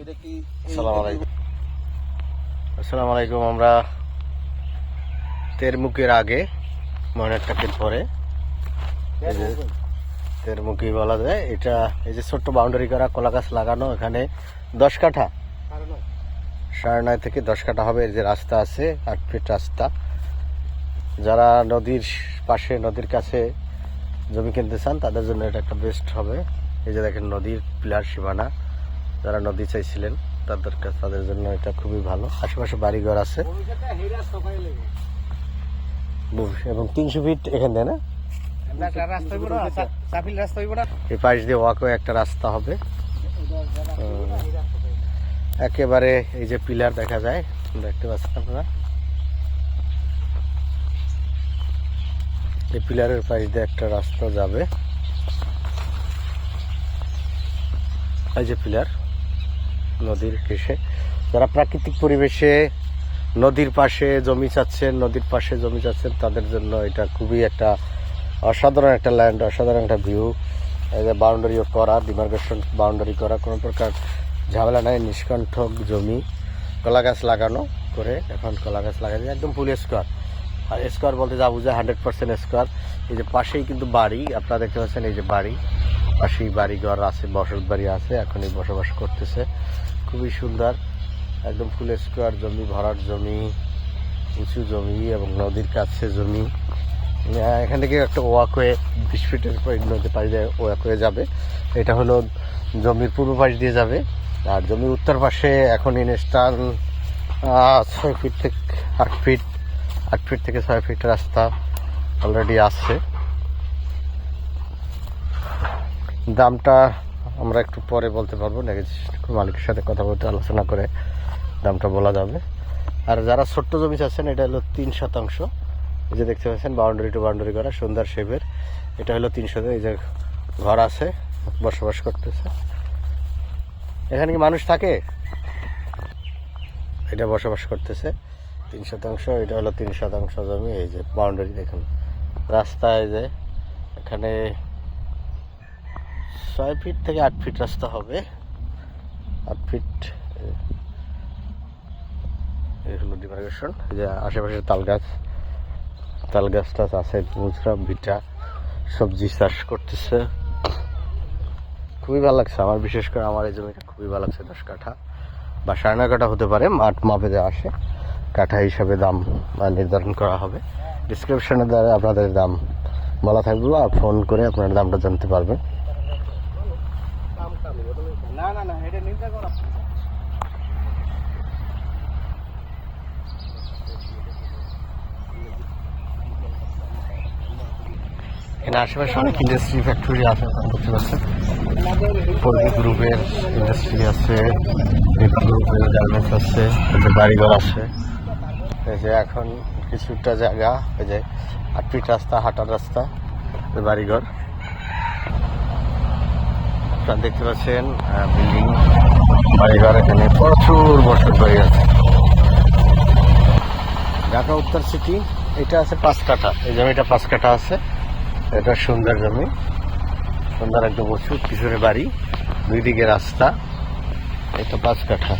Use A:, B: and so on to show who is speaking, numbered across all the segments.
A: এটা কি
B: আসসালামু আলাইকুম। আসসালামু আলাইকুম আমরা তেরমুখের আগে ময়নাটাকের পরে। তেরমুখী। বলা যায়। এটা এই যে ছোট্ট বাউন্ডারি করা কলা গাছ লাগানো এখানে দশ কাঠা। সাড়ে নয়। থেকে দশ কাঠা হবে এই যে রাস্তা আছে আট ফিট রাস্তা। যারা নদীর পাশে নদীর কাছে জমি কিনতে চান তাদের জন্য এটা একটা বেস্ট হবে। এই যে দেখেন নদীর পিলার সীমানা। যারা নদী চাইছিলেন, তাদের তাদের জন্য এটা খুবই ভালো। আশেপাশে বাড়িঘর আছে। এবং তিনশো ফিট এখান থেকে না? এই পাশ দিয়ে ওয়াকওয়ে একটা রাস্তা হবে। একেবারে এই যে পিলার দেখা যায়, দেখতে পাচ্ছেন আপনারা? এই পিলারের পাশ দিয়ে একটা রাস্তা যাবে। এই যে পিলার। নদীর ঘেসে যারা প্রাকৃতিক পরিবেশে নদীর পাশে জমি চাচ্ছেন, নদীর পাশে জমি চাচ্ছেন, তাদের জন্য এটা খুবই একটা অসাধারণ একটা ল্যান্ড অসাধারণ একটা ভিউ বাউন্ডারিও করা ডিমার্কেশন বাউন্ডারি করা, কোনো প্রকার ঝামেলা নাই, নিষ্কণ্ঠক জমি। কলা গাছ লাগানো করে এখন কলা গাছ লাগানো একদম ফুল স্কোয়ার আর স্কোয়ার বলতে যা বুঝে হান্ড্রেড পার্সেন্ট স্কোয়ার এই যে পাশেই কিন্তু বাড়ি, আপনারা দেখতে পাচ্ছেন এই যে বাড়ি। পাশেই বাড়ি ঘর আছে বসত বাড়ি আছে, এখনই বসবাস করতেছে। খুবই সুন্দর। একদম ফুল স্কোয়ার জমি, ভরাট জমি, উঁচু জমি এবং নদীর কাছে জমি। এখান থেকে একটা ওয়াকওয়ে বিশ ফিটের নদীর পাশ দিয়ে ওয়াকওয়ে যাবে। এটা হলো জমির পূর্ব পাশ দিয়ে যাবে। আর জমির উত্তর পাশে এখন ইনস্টান ছয় ফিট থেকে আট ফিট আট ফিট থেকে ছয় ফিট রাস্তা অলরেডি আছে। দামটা আমরা একটু পরে বলতে পারব মালিকের সাথে কথা বলতে, আলোচনা করে দামটা বলা যাবে। আর যারা ছোট্ট জমি চাচ্ছেন, এটা হলো তিন শতাংশ। এই যে দেখতে পাচ্ছেন, বাউন্ডারি টু বাউন্ডারি করা, সুন্দর শেপের। এটা হলো তিন শতাংশ, এই যে ঘর আছে, বসবাস করতেছে। এখানে কি মানুষ থাকে? এটা বসবাস করতেছে। তিন শতাংশ, এটা হলো তিন শতাংশ জমি, এই যে বাউন্ডারি দেখুন। রাস্তা এই যে এখানে ছয় ফিট থেকে আট ফিট রাস্তা হবে। আট ফিট এই হলো যে আশেপাশে তাল গাছ তাল গাছ আছে মুচরা ভিটা, সবজি চাষ করতেছে। খুবই ভালো লাগছে। আমার বিশেষ করে আমার এই জমিটা খুবই ভালো লাগছে, দশ কাঠা। বা সাড়ে নয় কাঠা হতে পারে, মাঠ মাপে যে আসে। কাঠা হিসাবে দাম নির্ধারণ করা হবে। ডিসক্রিপশনের দ্বারা আপনাদের দাম বলা থাকবে আর ফোন করে আপনার দামটা জানতে পারবেন
A: না না না এটা নিতে করা
B: এখানে আশেপাশে অনেক ইন্ডাস্ট্রি ফ্যাক্টরি আছে দেখতে পাচ্ছেন। পল্লী গ্রুপের ইন্ডাস্ট্রি আছে গ্রুপের গার্মেন্টস আছে বাড়িঘর আছে। এই যে এখন কিছুটা জায়গা, এই যে আট ফিট রাস্তা, হাঁটার রাস্তা, বাড়িঘর। আপনারা দেখতে পাচ্ছেন বিল্ডিং বাড়িঘর এখানে প্রচুর বছর বাড়ি আছে। ঢাকা উত্তর সিটি এটা আছে পাঁচ কাঠা। এই জমিটা পাঁচ কাঠা আছে। এটা সুন্দর জমি। সুন্দর একদম উঁচু পিছনে বাড়ি, দুই দিকে রাস্তা। এটা পাঁচ কাঠা।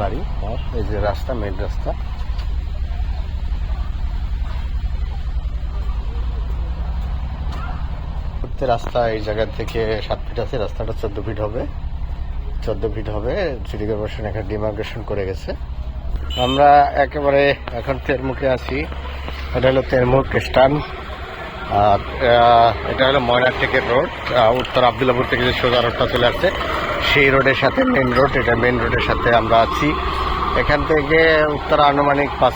B: বাড়ি, এই যে রাস্তা মেন রাস্তা। উঠতে রাস্তা, এই জায়গা থেকে সাত ফিট আছে, রাস্তাটা চোদ্দ ফিট হবে। চোদ্দ ফিট হবে সিটি কর্পোরেশন এখানে ডিমার্কেশন করে গেছে। আমরা একেবারে এখন তেরমুখে আছি। এটা হলো তেরমুখ স্টান আর এটা হলো ময়নার থেকে রোড উত্তর আবদুল্লাপুর থেকে যে সোজা রোডটা চলে আসছে, সেই রোডের সাথে মেন রোড এটা মেন রোডের সাথে আমরা আছি। এখান থেকে উত্তর আনুমানিক পাঁচ,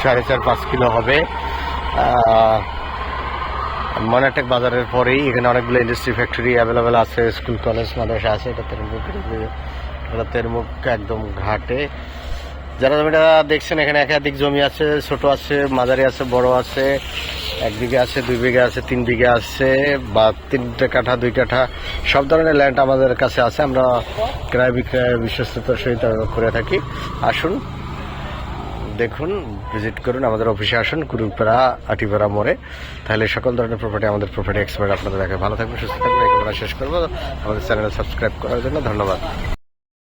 B: সাড়ে চার, পাঁচ কিলো হবে। আহ, ময়নাটেক বাজারের পরেই এখানে অনেকগুলো ইন্ডাস্ট্রি ফ্যাক্টরি অ্যাভেলেবেল আছে স্কুল কলেজ মাদ্রাসা আছে এটা তেরমুখ এটা তেরমুখ একদম ঘাটে। যারা জমিটা দেখছেন এখানে একাধিক জমি আছে ছোট আছে মাঝারি আছে বড় আছে এক বিঘা আছে দুই বিঘা আছে তিন বিঘা আছে বা তিনটে কাঠা দুই কাঠা সব ধরনের ল্যান্ড আমাদের কাছে আছে আমরা ক্রয় বিক্রয় বিশ্বস্ততার সহিত করে থাকি। আসুন দেখুন ভিজিট করুন, আমাদের অফিসে আসুন কুরুপাড়া আটিপাড়া মোড়ে। তাহলে সকল ধরনের প্রপার্টি আমাদের প্রপার্টি এক্সপার্ট আপনাদের দেখে ভালো থাকবেন সুস্থ থাকবেন শেষ করব। আমাদের চ্যানেল সাবস্ক্রাইব করার জন্য ধন্যবাদ।